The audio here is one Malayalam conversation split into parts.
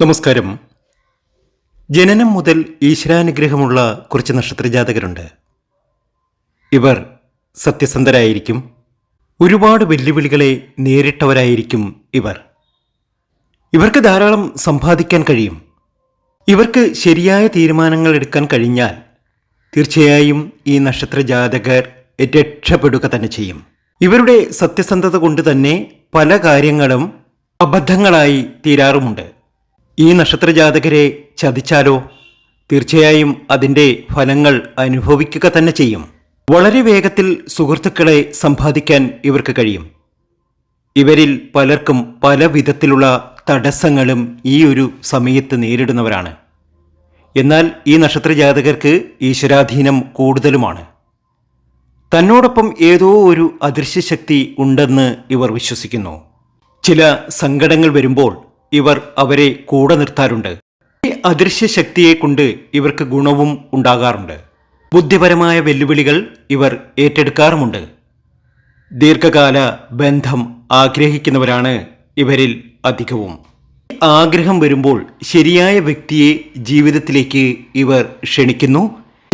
നമസ്കാരം. ജനനം മുതൽ ഈശ്വരാനുഗ്രഹമുള്ള കുറച്ച് നക്ഷത്രജാതകരുണ്ട്. ഇവർ സത്യസന്ധരായിരിക്കും. ഒരുപാട് വെല്ലുവിളികളെ നേരിട്ടവരായിരിക്കും ഇവർ. ഇവർക്ക് ധാരാളം സമ്പാദിക്കാൻ കഴിയും. ഇവർക്ക് ശരിയായ തീരുമാനങ്ങൾ എടുക്കാൻ കഴിഞ്ഞാൽ തീർച്ചയായും ഈ നക്ഷത്രജാതകർ രക്ഷപ്പെടുക തന്നെ ചെയ്യും. ഇവരുടെ സത്യസന്ധത കൊണ്ട് തന്നെ പല കാര്യങ്ങളും അബദ്ധങ്ങളായി തീരാറുമുണ്ട്. ഈ നക്ഷത്രജാതകരെ ചതിച്ചാലോ? തീർച്ചയായും അതിന്റെ ഫലങ്ങൾ അനുഭവിക്കുക തന്നെ ചെയ്യും. വളരെ വേഗത്തിൽ സുഹൃത്തുക്കളെ സമ്പാദിക്കാൻ ഇവർക്ക് കഴിയും. ഇവരിൽ പലർക്കും പല വിധത്തിലുള്ള തടസ്സങ്ങളും ഈ ഒരു സമയത്ത് നേരിടുന്നവരാണ്. എന്നാൽ ഈ നക്ഷത്രജാതകർക്ക് ഈശ്വരാധീനം കൂടുതലുമാണ്. തന്നോടൊപ്പം ഏതോ ഒരു അദൃശ്യശക്തി ഉണ്ടെന്ന് ഇവർ വിശ്വസിക്കുന്നു. ചില സങ്കടങ്ങൾ വരുമ്പോൾ ഇവർ അവരെ കൂടെ നിർത്താറുണ്ട്. ഈ അദൃശ്യ ശക്തിയെ കൊണ്ട് ഇവർക്ക് ഗുണവും ഉണ്ടാകാറുണ്ട്. ബുദ്ധിപരമായ വെല്ലുവിളികൾ ഇവർ ഏറ്റെടുക്കാറുമുണ്ട്. ദീർഘകാല ബന്ധം ആഗ്രഹിക്കുന്നവരാണ് ഇവരിൽ അധികവും. ആഗ്രഹം വരുമ്പോൾ ശരിയായ വ്യക്തിയെ ജീവിതത്തിലേക്ക് ഇവർ ക്ഷണിക്കുന്നു.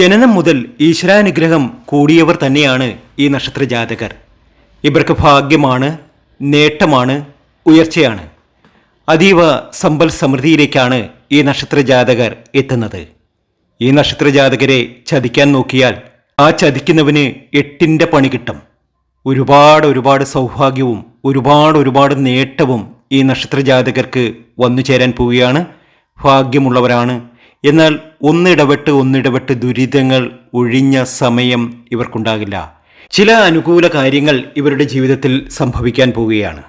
ജനനം മുതൽ ഈശ്വരാനുഗ്രഹം കൂടിയവർ തന്നെയാണ് ഈ നക്ഷത്ര ജാതകർ ഇവർക്ക് ഭാഗ്യമാണ് നേട്ടമാണ് ഉയർച്ചയാണ്. അതീവ സമ്പൽ സമൃദ്ധിയിലേക്കാണ് ഈ നക്ഷത്ര ജാതകർ എത്തുന്നത്. ഈ നക്ഷത്ര ജാതകരെ ചതിക്കാൻ നോക്കിയാൽ ആ ചതിക്കുന്നവന് എട്ടിന്റെ പണി കിട്ടും. ഒരുപാട് ഒരുപാട് സൗഭാഗ്യവും ഒരുപാട് ഒരുപാട് നേട്ടവും ഈ നക്ഷത്ര ജാതകർക്ക് വന്നു ചേരാൻ പോവുകയാണ്. ഭാഗ്യമുള്ളവരാണ്. എന്നാൽ ഒന്നിടപെട്ട് ഒന്നിടപെട്ട് ദുരിതങ്ങൾ ഒഴിഞ്ഞ സമയം ഇവർക്കുണ്ടാകില്ല. ചില അനുകൂല കാര്യങ്ങൾ ഇവരുടെ ജീവിതത്തിൽ സംഭവിക്കാൻ പോവുകയാണ്.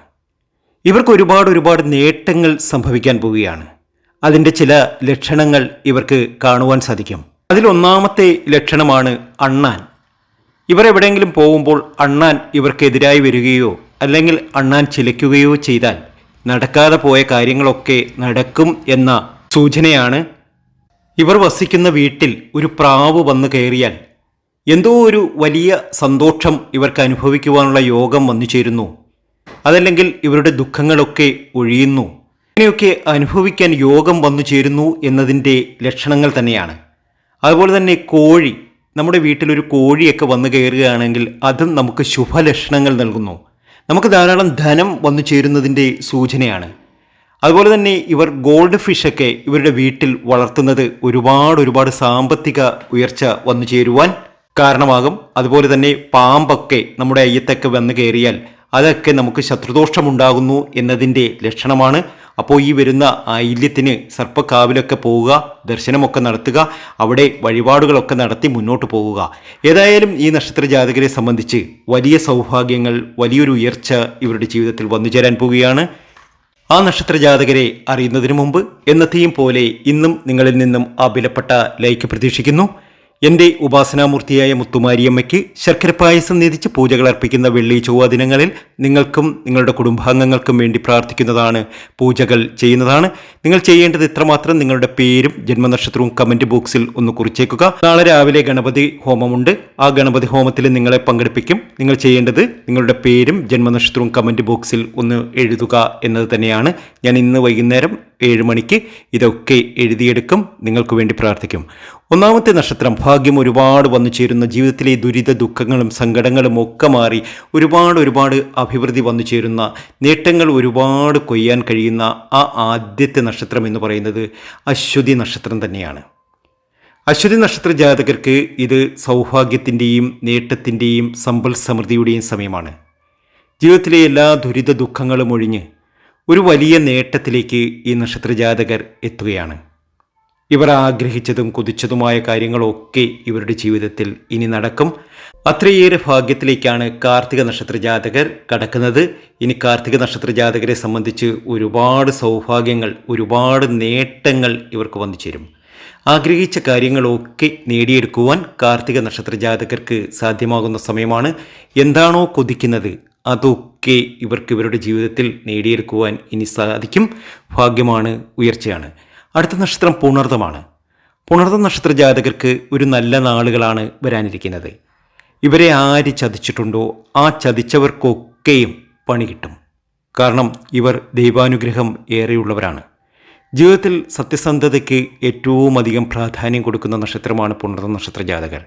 ഇവർക്ക് ഒരുപാട് ഒരുപാട് നേട്ടങ്ങൾ സംഭവിക്കാൻ പോവുകയാണ്. അതിന്റെ ചില ലക്ഷണങ്ങൾ ഇവർക്ക് കാണുവാൻ സാധിക്കും. അതിലൊന്നാമത്തെ ലക്ഷണമാണ് അണ്ണാൻ. ഇവർ എവിടെയെങ്കിലും പോകുമ്പോൾ അണ്ണാൻ ഇവർക്കെതിരായി വരികയോ അല്ലെങ്കിൽ അണ്ണാൻ ചിലയ്ക്കുകയോ ചെയ്താൽ നടക്കാതെ പോയ കാര്യങ്ങളൊക്കെ നടക്കും എന്ന സൂചനയാണ്. ഇവർ വസിക്കുന്ന വീട്ടിൽ ഒരു പ്രാവ് വന്നു കയറിയാൽ എന്തോ ഒരു വലിയ സന്തോഷം ഇവർക്ക് അനുഭവിക്കുവാനുള്ള യോഗം വന്നു ചേരുന്നു. അതല്ലെങ്കിൽ ഇവരുടെ ദുഃഖങ്ങളൊക്കെ ഒഴിയുന്നു. ഇങ്ങനെയൊക്കെ അനുഭവിക്കാൻ യോഗം വന്നു ചേരുന്നു എന്നതിന്റെ ലക്ഷണങ്ങൾ തന്നെയാണ്. അതുപോലെ തന്നെ കോഴി നമ്മുടെ വീട്ടിലൊരു കോഴിയൊക്കെ വന്നു കയറുകയാണെങ്കിൽ അതും നമുക്ക് ശുഭലക്ഷണങ്ങൾ നൽകുന്നു. നമുക്ക് ധാരാളം ധനം വന്നു ചേരുന്നതിന്റെ സൂചനയാണ്. അതുപോലെ തന്നെ ഇവർ ഗോൾഡ് ഫിഷൊക്കെ ഇവരുടെ വീട്ടിൽ വളർത്തുന്നത് ഒരുപാട് ഒരുപാട് സാമ്പത്തിക ഉയർച്ച വന്നു ചേരുവാൻ കാരണമാകും. അതുപോലെ തന്നെ പാമ്പൊക്കെ നമ്മുടെ അയ്യത്തൊക്കെ വന്നു കയറിയാൽ അതൊക്കെ നമുക്ക് ശത്രുദോഷമുണ്ടാകുന്നു എന്നതിന്റെ ലക്ഷണമാണ്. അപ്പോൾ ഈ വരുന്ന ഐല്യത്തിന് സർപ്പക്കാവിലൊക്കെ പോവുക ദർശനമൊക്കെ നടത്തുക അവിടെ വഴിപാടുകളൊക്കെ നടത്തി മുന്നോട്ട് പോവുക. ഏതായാലും ഈ നക്ഷത്ര ജാതകരെ സംബന്ധിച്ച് വലിയ സൗഭാഗ്യങ്ങൾ വലിയൊരു ഉയർച്ച ഇവരുടെ ജീവിതത്തിൽ വന്നു ചേരാൻ പോവുകയാണ്. ആ നക്ഷത്ര ജാതകരെ അറിയുന്നതിന് മുമ്പ് എന്നത്തെയും പോലെ ഇന്നും നിങ്ങളിൽ നിന്നും ആ വിലപ്പെട്ട ലൈക്ക് പ്രതീക്ഷിക്കുന്നു. എന്റെ ഉപാസനാമൂർത്തിയായ മുത്തുമാരിയമ്മയ്ക്ക് ശർക്കര പായസം നീതിച്ച് പൂജകൾ അർപ്പിക്കുന്ന വെള്ളി ചൊവ്വ ദിനങ്ങളിൽ നിങ്ങൾക്കും നിങ്ങളുടെ കുടുംബാംഗങ്ങൾക്കും വേണ്ടി പ്രാർത്ഥിക്കുന്നതാണ് പൂജകൾ ചെയ്യുന്നതാണ്. നിങ്ങൾ ചെയ്യേണ്ടത് ഇത്രമാത്രം നിങ്ങളുടെ പേരും ജന്മനക്ഷത്രവും കമന്റ് ബോക്സിൽ ഒന്ന് കുറിച്ചേക്കുക. നാളെ രാവിലെ ഗണപതി ഹോമമുണ്ട്. ആ ഗണപതി ഹോമത്തിൽ നിങ്ങളെ പങ്കെടുപ്പിക്കും. നിങ്ങൾ ചെയ്യേണ്ടത് നിങ്ങളുടെ പേരും ജന്മനക്ഷത്രവും കമന്റ് ബോക്സിൽ ഒന്ന് എഴുതുക എന്നത് തന്നെയാണ്. ഞാൻ ഇന്ന് വൈകുന്നേരം ഏഴ് മണിക്ക് ഇതൊക്കെ എഴുതിയെടുക്കും. നിങ്ങൾക്ക് വേണ്ടി പ്രാർത്ഥിക്കും. ഒന്നാമത്തെ നക്ഷത്രം ഭാഗ്യം ഒരുപാട് വന്നു ചേരുന്ന. ജീവിതത്തിലെ ദുരിത ദുഃഖങ്ങളും സങ്കടങ്ങളും ഒക്കെ മാറി ഒരുപാട് ഒരുപാട് അഭിവൃദ്ധി വന്നു ചേരുന്ന നേട്ടങ്ങൾ ഒരുപാട് കൊയ്യാൻ കഴിയുന്ന ആ ആദ്യത്തെ നക്ഷത്രം എന്ന് പറയുന്നത് അശ്വതി നക്ഷത്രം തന്നെയാണ്. അശ്വതി നക്ഷത്ര ജാതകർക്ക് ഇത് സൗഭാഗ്യത്തിന്റെയും നേട്ടത്തിന്റെയും സമ്പൽ സമൃദ്ധിയുടെയും സമയമാണ്. ജീവിതത്തിലെ എല്ലാ ദുരിത ദുഃഖങ്ങളും ഒഴിഞ്ഞ് ഒരു വലിയ നേട്ടത്തിലേക്ക് ഈ നക്ഷത്രജാതകർ എത്തുകയാണ്. ഇവർ ആഗ്രഹിച്ചതും കൊതിച്ചതുമായ കാര്യങ്ങളൊക്കെ ഇവരുടെ ജീവിതത്തിൽ ഇനി നടക്കും. അത്രയേറെ ഭാഗ്യത്തിലേക്കാണ് കാർത്തിക നക്ഷത്ര ജാതകർ കടക്കുന്നത്. ഇനി കാർത്തിക നക്ഷത്ര ജാതകരെ സംബന്ധിച്ച് ഒരുപാട് സൗഭാഗ്യങ്ങൾ ഒരുപാട് നേട്ടങ്ങൾ ഇവർക്ക് വന്നു ചേരും. ആഗ്രഹിച്ച കാര്യങ്ങളൊക്കെ നേടിയെടുക്കുവാൻ കാർത്തിക നക്ഷത്ര ജാതകർക്ക് സാധ്യമാകുന്ന സമയമാണ്. എന്താണോ കൊതിക്കുന്നത് അതൊക്കെ ഇവർക്ക് ഇവരുടെ ജീവിതത്തിൽ നേടിയെടുക്കുവാൻ ഇനി സാധിക്കും. ഭാഗ്യമാണ് ഉയർച്ചയാണ്. അടുത്ത നക്ഷത്രം പുണർതമാണ്. പുണർത നക്ഷത്ര ജാതകർക്ക് ഒരു നല്ല നാളുകളാണ് വരാനിരിക്കുന്നത്. ഇവരെ ആര് ചതിച്ചിട്ടുണ്ടോ ആ ചതിച്ചവർക്കൊക്കെയും പണി കിട്ടും. കാരണം ഇവർ ദൈവാനുഗ്രഹം ഏറെയുള്ളവരാണ്. ജീവിതത്തിൽ സത്യസന്ധതയ്ക്ക് ഏറ്റവും അധികം പ്രാധാന്യം കൊടുക്കുന്ന നക്ഷത്രമാണ് പുണർന്ന നക്ഷത്ര ജാതകർ.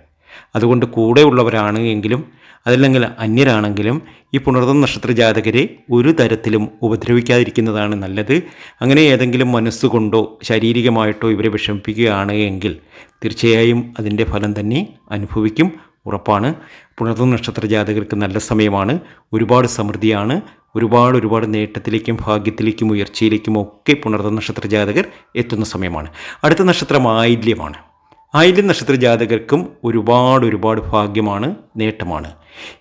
അതുകൊണ്ട് കൂടെയുള്ളവരാണ് എങ്കിലും അതല്ലെങ്കിൽ അന്യരാണെങ്കിലും ഈ പുണർന്ന നക്ഷത്ര ജാതകരെ ഒരു തരത്തിലും ഉപദ്രവിക്കാതിരിക്കുന്നതാണ് നല്ലത്. അങ്ങനെ ഏതെങ്കിലും മനസ്സുകൊണ്ടോ ശാരീരികമായിട്ടോ ഇവരെ വിഷമിപ്പിക്കുകയാണ് എങ്കിൽ തീർച്ചയായും അതിന്റെ ഫലം തന്നെ അനുഭവിക്കും. ഉറപ്പാണ്. പുണർന്ന നക്ഷത്ര ജാതകർക്ക് നല്ല സമയമാണ്. ഒരുപാട് സമൃദ്ധിയാണ്. ഒരുപാട് ഒരുപാട് നേട്ടത്തിലേക്കും ഭാഗ്യത്തിലേക്കും ഉയർച്ചയിലേക്കും ഒക്കെ പുണർന്ന നക്ഷത്ര ജാതകർ എത്തുന്ന സമയമാണ്. അടുത്ത നക്ഷത്രം ആയില്യമാണ്. ആയില്യം നക്ഷത്ര ജാതകർക്കും ഒരുപാട് ഒരുപാട് ഭാഗ്യമാണ് നേട്ടമാണ്.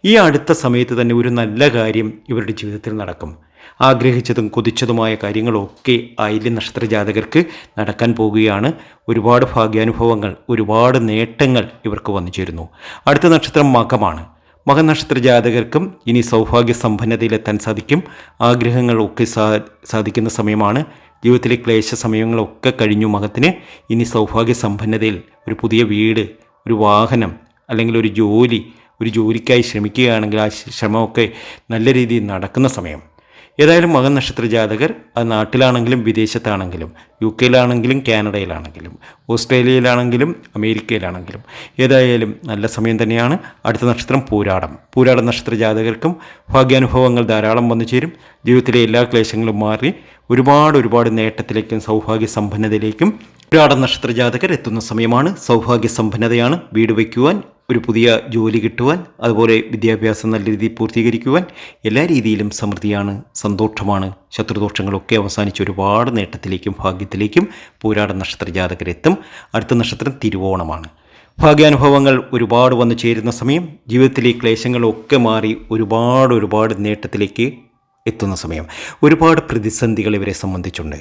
ഈ അടുത്ത സമയത്ത് തന്നെ ഒരു നല്ല കാര്യം ഇവരുടെ ജീവിതത്തിൽ നടക്കും. ആഗ്രഹിച്ചതും കൊതിച്ചതുമായ കാര്യങ്ങളൊക്കെ ആയില്യം നക്ഷത്ര ജാതകർക്ക് നടക്കാൻ പോകുകയാണ്. ഒരുപാട് ഭാഗ്യാനുഭവങ്ങൾ ഒരുപാട് നേട്ടങ്ങൾ ഇവർക്ക് വന്നു ചേരുന്നു. അടുത്ത നക്ഷത്രം മകമാണ്. മകനക്ഷത്ര ജാതകർക്കും ഇനി സൗഭാഗ്യ സമ്പന്നതയിലെത്താൻ സാധിക്കും ആഗ്രഹങ്ങളൊക്കെ സാ സാധിക്കുന്ന സമയമാണ്. ജീവിതത്തിലെ ക്ലേശ സമയങ്ങളൊക്കെ കഴിഞ്ഞു മകത്തിന് ഇനി സൗഭാഗ്യ സമ്പന്നതയിൽ ഒരു പുതിയ വീട് ഒരു വാഹനം അല്ലെങ്കിൽ ഒരു ജോലി ഒരു ജോലിക്കായി ശ്രമിക്കുകയാണെങ്കിൽ ആ ശ്രമമൊക്കെ നല്ല രീതിയിൽ നടക്കുന്ന സമയം. ഏതായാലും മകൻ നക്ഷത്ര ജാതകർ അത് നാട്ടിലാണെങ്കിലും വിദേശത്താണെങ്കിലും യു കെയിലാണെങ്കിലും കാനഡയിലാണെങ്കിലും ഓസ്ട്രേലിയയിലാണെങ്കിലും അമേരിക്കയിലാണെങ്കിലും ഏതായാലും നല്ല സമയം തന്നെയാണ് അടുത്ത നക്ഷത്രം പൂരാടം. പൂരാട നക്ഷത്ര ജാതകർക്കും ഭാഗ്യാനുഭവങ്ങൾ ധാരാളം വന്നു ചേരും. ജീവിതത്തിലെ എല്ലാ ക്ലേശങ്ങളും മാറി ഒരുപാട് ഒരുപാട് നേട്ടത്തിലേക്കും സൗഭാഗ്യ സമ്പന്നതയിലേക്കും പൂരാട നക്ഷത്ര ജാതകർ എത്തുന്ന സമയമാണ്. സൗഭാഗ്യ സമ്പന്നതയാണ് വീട് വയ്ക്കുവാൻ ഒരു പുതിയ ജോലി കിട്ടുവാൻ അതുപോലെ വിദ്യാഭ്യാസം നല്ല രീതിയിൽ പൂർത്തീകരിക്കുവാൻ എല്ലാ രീതിയിലും സമൃദ്ധിയാണ് സന്തോഷമാണ്. ശത്രുദോഷങ്ങളൊക്കെ അവസാനിച്ച് ഒരുപാട് നേട്ടത്തിലേക്കും ഭാഗ്യത്തിലേക്കും പോരാട നക്ഷത്ര ജാതകരെത്തും അടുത്ത നക്ഷത്രം തിരുവോണമാണ്. ഭാഗ്യാനുഭവങ്ങൾ ഒരുപാട് വന്നു ചേരുന്ന സമയം ജീവിതത്തിലെ ക്ലേശങ്ങളൊക്കെ മാറി ഒരുപാട് ഒരുപാട് നേട്ടത്തിലേക്ക് എത്തുന്ന സമയം. ഒരുപാട് പ്രതിസന്ധികൾ ഇവരെ സംബന്ധിച്ചുണ്ട്.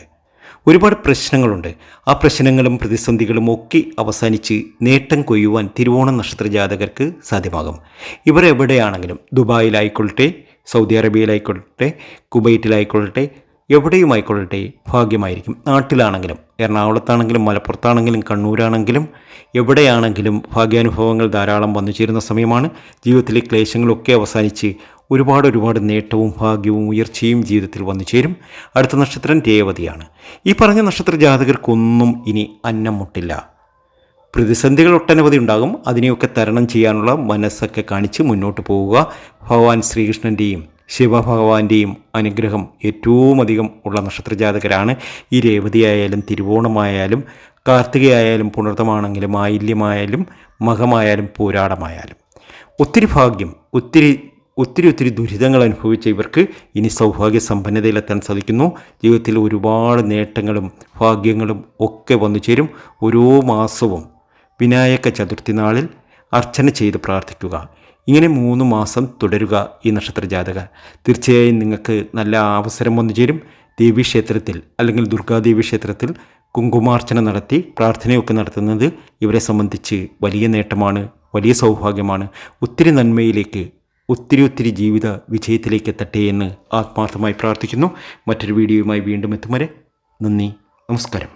ഒരുപാട് പ്രശ്നങ്ങളുണ്ട്. ആ പ്രശ്നങ്ങളും പ്രതിസന്ധികളും ഒക്കെ അവസാനിച്ച് നേട്ടം കൊയ്യുവാൻ തിരുവോണ നക്ഷത്ര ജാതകർക്ക് സാധ്യമാകും. ഇവർ എവിടെയാണെങ്കിലും ദുബായിലായിക്കൊള്ളട്ടെ സൗദി അറേബ്യയിലായിക്കൊള്ളട്ടെ കുവൈറ്റിലായിക്കൊള്ളട്ടെ എവിടെയുമായിക്കൊള്ളട്ടെ ഭാഗ്യമായിരിക്കും. നാട്ടിലാണെങ്കിലും എറണാകുളത്താണെങ്കിലും മലപ്പുറത്താണെങ്കിലും കണ്ണൂരാണെങ്കിലും എവിടെയാണെങ്കിലും ഭാഗ്യാനുഭവങ്ങൾ ധാരാളം വന്നു ചേരുന്ന സമയമാണ്. ജീവിതത്തിലെ ക്ലേശങ്ങളൊക്കെ അവസാനിച്ച് ഒരുപാട് ഒരുപാട് നേട്ടവും ഭാഗ്യവും ഉയർച്ചയും ജീവിതത്തിൽ വന്നു ചേരും. അടുത്ത നക്ഷത്രം രേവതിയാണ്. ഈ പറഞ്ഞ നക്ഷത്ര ജാതകർക്കൊന്നും ഇനി അന്നം മുട്ടില്ല. പ്രതിസന്ധികൾ ഒട്ടനവധി ഉണ്ടാകും. അതിനെയൊക്കെ തരണം ചെയ്യാനുള്ള മനസ്സൊക്കെ കാണിച്ച് മുന്നോട്ട് പോവുക ഭഗവാൻ ശ്രീകൃഷ്ണന്റെയും ശിവഭഗവാന്റെയും അനുഗ്രഹം ഏറ്റവും അധികം ഉള്ള നക്ഷത്രജാതകരാണ് ഈ രേവതിയായാലും തിരുവോണമായാലും കാർത്തികയായാലും പുണർത്തമാണെങ്കിലും ആയില്യമായാലും മകമായാലും പോരാടമായാലും. ഒത്തിരി ഭാഗ്യം ഒത്തിരി ഒത്തിരി ഒത്തിരി ദുരിതങ്ങൾ അനുഭവിച്ച ഇവർക്ക് ഇനി സൗഭാഗ്യ സമ്പന്നതയിലെത്താൻ സാധിക്കുന്നു. ജീവിതത്തിൽ ഒരുപാട് നേട്ടങ്ങളും ഭാഗ്യങ്ങളും ഒക്കെ വന്നു ചേരും. ഓരോ മാസവും വിനായക ചതുർത്ഥി നാളിൽ അർച്ചന ചെയ്ത് പ്രാർത്ഥിക്കുക. ഇങ്ങനെ മൂന്ന് മാസം തുടരുക ഈ നക്ഷത്ര ജാതക. തീർച്ചയായും നിങ്ങൾക്ക് നല്ല അവസരം വന്നു ചേരും. ദേവീക്ഷേത്രത്തിൽ അല്ലെങ്കിൽ ദുർഗാദേവി ക്ഷേത്രത്തിൽ കുങ്കുമാർച്ചന നടത്തി പ്രാർത്ഥനയൊക്കെ നടത്തുന്നത് ഇവരെ സംബന്ധിച്ച് വലിയ നേട്ടമാണ് വലിയ സൗഭാഗ്യമാണ്. ഒത്തിരി നന്മയിലേക്ക് ഒത്തിരി ഒത്തിരി ജീവിത വിജയത്തിലേക്ക് എത്തട്ടെ എന്ന് ആത്മാർത്ഥമായി പ്രാർത്ഥിക്കുന്നു. മറ്റൊരു വീഡിയോയുമായി വീണ്ടും എത്തും വരെ നന്ദി നമസ്കാരം.